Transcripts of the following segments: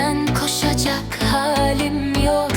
Peşinden koşacak halim yok.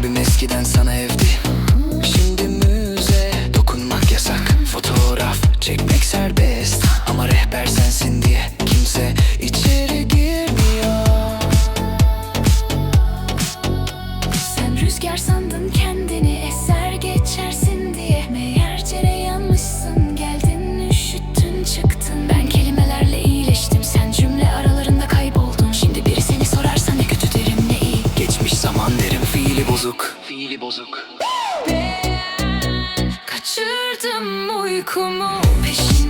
Kalbim eskiden sana evdi. Şimdi müze Dokunmak yasak. Fotoğraf çekmek serbest. Ama rehber sensin diye Kimse içeri girmiyor. Sen rüzgar sandın kendini eser bozuk. Fiili bozuk. Kaçırdım uykumu peşinden